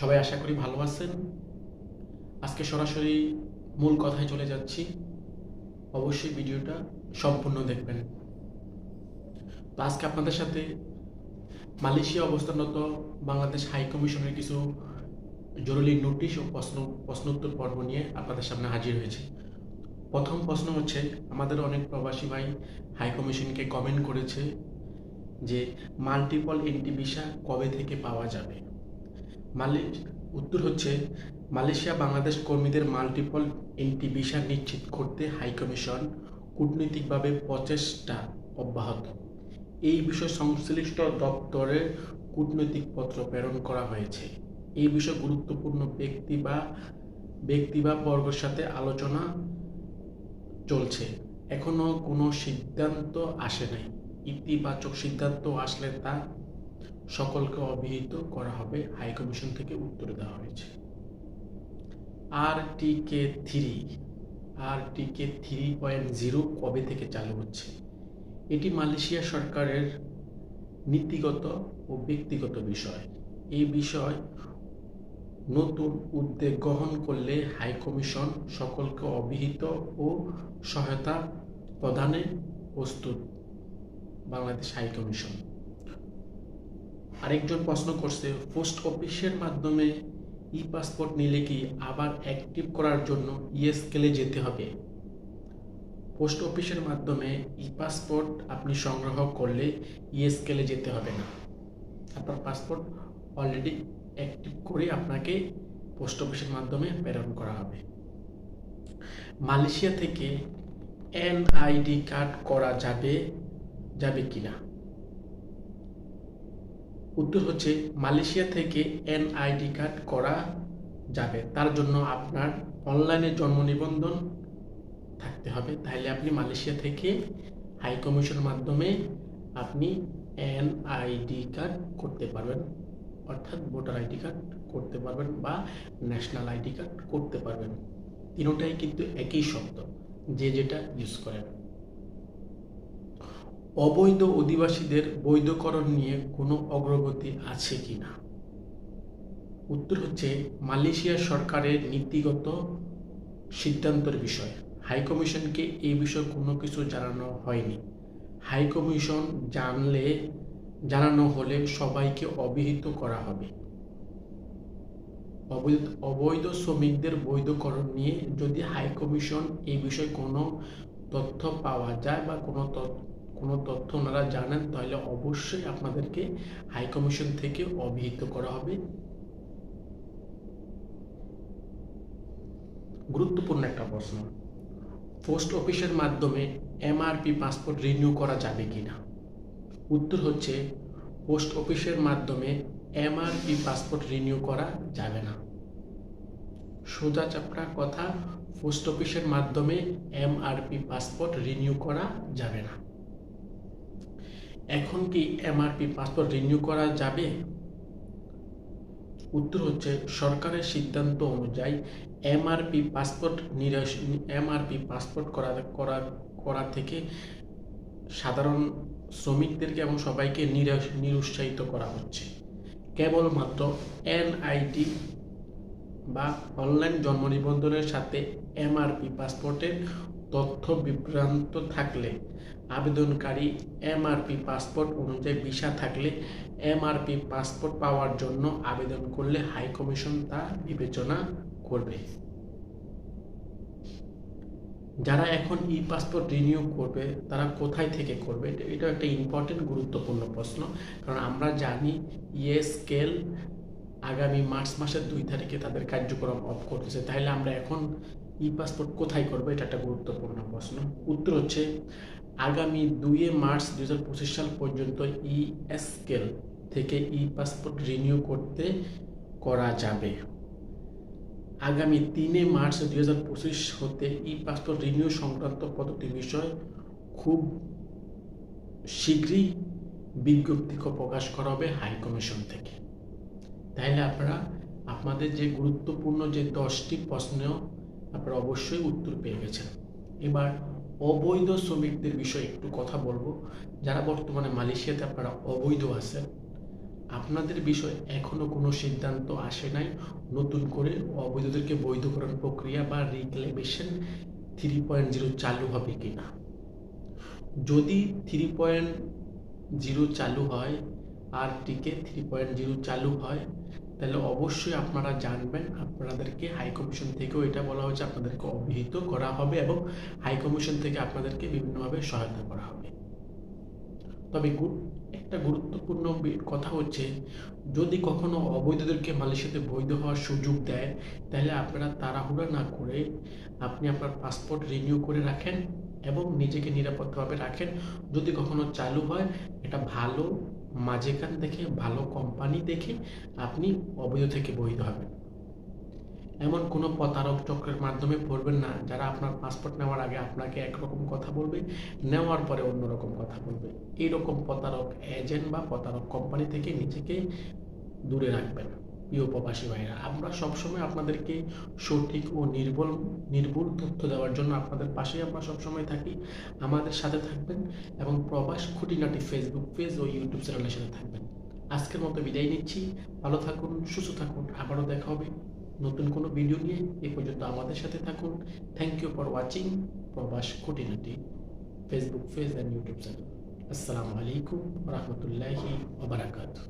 সবাই আশা করি ভালো আছেন। আজকে সরাসরি মূল কথায় চলে যাচ্ছি। অবশ্যই ভিডিওটা সম্পূর্ণ দেখবেন। তো আজকে আপনাদের সাথে মালয়েশিয়া অবস্থানরত বাংলাদেশ হাই কমিশনের কিছু জরুরি নোটিশ ও প্রশ্ন, প্রশ্নোত্তর পর্ব নিয়ে আপনাদের সামনে হাজির হয়েছে। প্রথম প্রশ্ন হচ্ছে, আমাদের অনেক প্রবাসী ভাই হাই কমিশনকে কমেন্ট করেছে যে মাল্টিপল এন্টি ভিসা কবে থেকে পাওয়া যাবে? মালে উত্তর হচ্ছে, মালয়েশিয়া বাংলাদেশ কর্মীদের মাল্টিপল এন্টি ভিসা নিশ্চিত করতে হাই কমিশন কূটনৈতিকভাবে প্রচেষ্টা অব্যাহত। এই বিষয়ে সংশ্লিষ্ট দপ্তরে কূটনৈতিক পত্র প্রেরণ করা হয়েছে। এই বিষয়ে গুরুত্বপূর্ণ ব্যক্তি বা ব্যক্তি বা বর্গের সাথে আলোচনা চলছে। এখনও কোনো সিদ্ধান্ত আসে নাই। ইতিবাচক সিদ্ধান্ত আসলে তা সকলকে অবহিত করা হবে হাইকমিশন থেকে উত্তর দেওয়া হয়েছে। R T K three R T K three point zero কবে থেকে চালু হচ্ছে? এটি মালয়েশিয়া সরকারের নীতিগত ও ব্যক্তিগত বিষয়। এই বিষয় নতুন উদ্যোগ গ্রহণ করলে হাইকমিশন সকলকে অবহিত ও সহায়তা প্রদানে প্রস্তুত। বাংলাদেশ হাই কমিশন আরেকজন প্রশ্ন করছে, পোস্ট অফিসের মাধ্যমে ই পাসপোর্ট নিলে কি আবার অ্যাক্টিভ করার জন্য ইএসকেলে যেতে হবে? পোস্ট অফিসের মাধ্যমে ই পাসপোর্ট আপনি সংগ্রহ করলে ইএসকেলে যেতে হবে না। আপনার পাসপোর্ট অলরেডি অ্যাক্টিভ করে আপনাকে পোস্ট অফিসের মাধ্যমে প্রেরণ করা হবে। মালয়েশিয়া থেকে এনআইডি কার্ড করা যাবে যাবে কিনা? উত্তর হচ্ছে মালয়েশিয়া থেকে এনআইডি কার্ড করা যাবে। তার জন্য আপনার অনলাইনে জন্ম নিবন্ধন থাকতে হবে। তাহলে আপনি মালয়েশিয়া থেকে হাই কমিশন মাধ্যমে আপনি এনআইডি কার্ড করতে পারবেন। অর্থাৎ ভোটার আইডি কার্ড করতে পারবেন বা ন্যাশনাল আইডি কার্ড করতে পারবেন। তিনোটাই কিন্তু একই শব্দ, যে যেটা ইউজ করেন। অবৈধ অধিবাসীদের বৈধকরণ নিয়ে কোনো অগ্রগতি আছে কি না? উত্তর হচ্ছে মালয়েশিয়া সরকারের নীতিগত সিদ্ধান্তের বিষয়। হাই কমিশনকে এই বিষয়ে কোনো কিছু জানানো হয়নি। হাই কমিশন জানলে, জানানো হলে সবাইকে অবহিত করা হবে। অবৈধ শ্রমিকদের বৈধকরণ নিয়ে যদি হাইকমিশন এই বিষয়ে কোনো তথ্য পাওয়া যায় বা কোনো কোনো তথ্য ওনারা জানেন, তাহলে অবশ্যই আপনাদেরকে হাই কমিশন থেকে অভিহিত করা হবে। গুরুত্বপূর্ণ একটা প্রশ্ন, পোস্ট অফিসের মাধ্যমে এমআরপি পাসপোর্ট রিনিউ করা যাবে কি না উত্তর হচ্ছে, পোস্ট অফিসের মাধ্যমে এমআরপি পাসপোর্ট রিনিউ করা যাবে না। সোজা চাপড়া কথা, পোস্ট অফিসের মাধ্যমে এমআরপি পাসপোর্ট রিনিউ করা যাবে না। এখন কি এমআরপি পাসপোর্ট রিনিউ করা যাবে? উত্তর হচ্ছে সরকারের সিদ্ধান্ত অনুযায়ী এমআরপি পাসপোর্ট এমআরপি পাসপোর্ট করা করা করা থেকে সাধারণ শ্রমিকদেরকে এবং সবাইকে নিরুৎসাহিত করা হচ্ছে। কেবলমাত্র এনআইডি বা অনলাইন জন্ম নিবন্ধনের সাথে এমআরপি পাসপোর্টের তথ্য বিভ্রান্ত থাকলে, আবেদনকারী এমআরপি পাসপোর্ট অনুযায়ী ভিসা থাকলে এমআরপি পাসপোর্ট পাওয়ার জন্য আবেদন করলে হাই কমিশন তা বিবেচনা করবে। যারা এখন ই পাসপোর্ট রিনিউ করবে, তারা কোথায় থেকে করবে? এটা একটা ইম্পর্টেন্ট গুরুত্বপূর্ণ প্রশ্ন। কারণ আমরা জানি ইয়ে স্কেল আগামী মার্চ মাসের দুই তারিখে তাদের কার্যক্রম অফ করতেছে। তাহলে আমরা এখন ই পাসপোর্ট কোথায় করব? এটা একটা গুরুত্বপূর্ণ প্রশ্ন। উত্তর হচ্ছে, আগামী দুইয়ে মার্চ দু হাজার পঁচিশ সাল পর্যন্ত ই স্কেল থেকে ই পাসপোর্ট রিনিউ করতে করা যাবে। আগামী তিনে মার্চ দুই হাজার পঁচিশ হতে ই পাসপোর্ট রিনিউ সংক্রান্ত পদ্ধতি বিষয় খুব শীঘ্রই বিজ্ঞপ্তি প্রকাশ করা হবে হাই কমিশন থেকে। তাহলে আপনারা, আপনাদের যে গুরুত্বপূর্ণ যে দশটি প্রশ্ন আপনারা অবশ্যই উত্তর পেয়ে গেছেন। এবার অবৈধ শ্রমিকদের বিষয়ে একটু কথা বলব। যারা বর্তমানে মালয়েশিয়াতে আপনারা অবৈধ আছেন, আপনাদের বিষয়ে এখনও কোনো সিদ্ধান্ত আসে নাই। নতুন করে অবৈধদেরকে বৈধকরণ প্রক্রিয়া বা রিক্লেমেশন থ্রি পয়েন্ট জিরো চালু হবে কিনা? যদি থ্রি পয়েন্ট জিরো চালু হয়, আর টিকে থ্রি পয়েন্ট জিরো চালু হয় তাহলে অবশ্যই আপনারা জানবেন, আপনাদেরকে হাই কমিশন থেকেও এটা বলা হয়েছে আপনাদেরকে অবহিত করা হবে এবং হাই কমিশন থেকে আপনাদেরকে বিভিন্নভাবে সহায়তা করা হবে। তবে একটা গুরুত্বপূর্ণ কথা হচ্ছে, যদি কখনো অবৈধদেরকে মালয়েশিয়াতে বৈধ হওয়ার সুযোগ দেয়, তাহলে আপনারা তাড়াহুড়া না করে আপনি আপনার পাসপোর্ট রিনিউ করে রাখেন এবং নিজেকে নিরাপদভাবে রাখেন। যদি কখনো চালু হয়, এটা ভালো মাঝেখান থেকে ভালো কোম্পানি দেখে আপনি অবৈধ থেকে বৈধ হবেন। এমন কোনো প্রতারক চক্রের মাধ্যমে পড়বেন না, যারা আপনার পাসপোর্ট নেওয়ার আগে আপনাকে একরকম কথা বলবে, নেওয়ার পরে অন্যরকম কথা বলবে। এইরকম প্রতারক এজেন্ট বা প্রতারক কোম্পানি থেকে নিজেকে দূরে রাখবেন। প্রিয় প্রবাসী ভাইরা, আমরা সবসময় আপনাদেরকে সঠিক ও নির্ভুল নির্ভুল তথ্য দেওয়ার জন্য আপনাদের পাশেই আমরা সবসময় থাকি। আমাদের সাথে থাকবেন এবং প্রবাস খুঁটিনাটি ফেসবুক পেজ ও ইউটিউব চ্যানেলের সাথে থাকবেন। আজকের মতো বিদায় নিচ্ছি। ভালো থাকুন, সুস্থ থাকুন। আবারও দেখা হবে নতুন কোনো ভিডিও নিয়ে। এ পর্যন্ত আমাদের সাথে থাকুন। থ্যাংক ইউ ফর ওয়াচিং প্রবাস খুঁটিনাটি Facebook page and YouTube channel আসসালামু আলাইকুম রহমতুল্লাহি ওবরাকাতুহ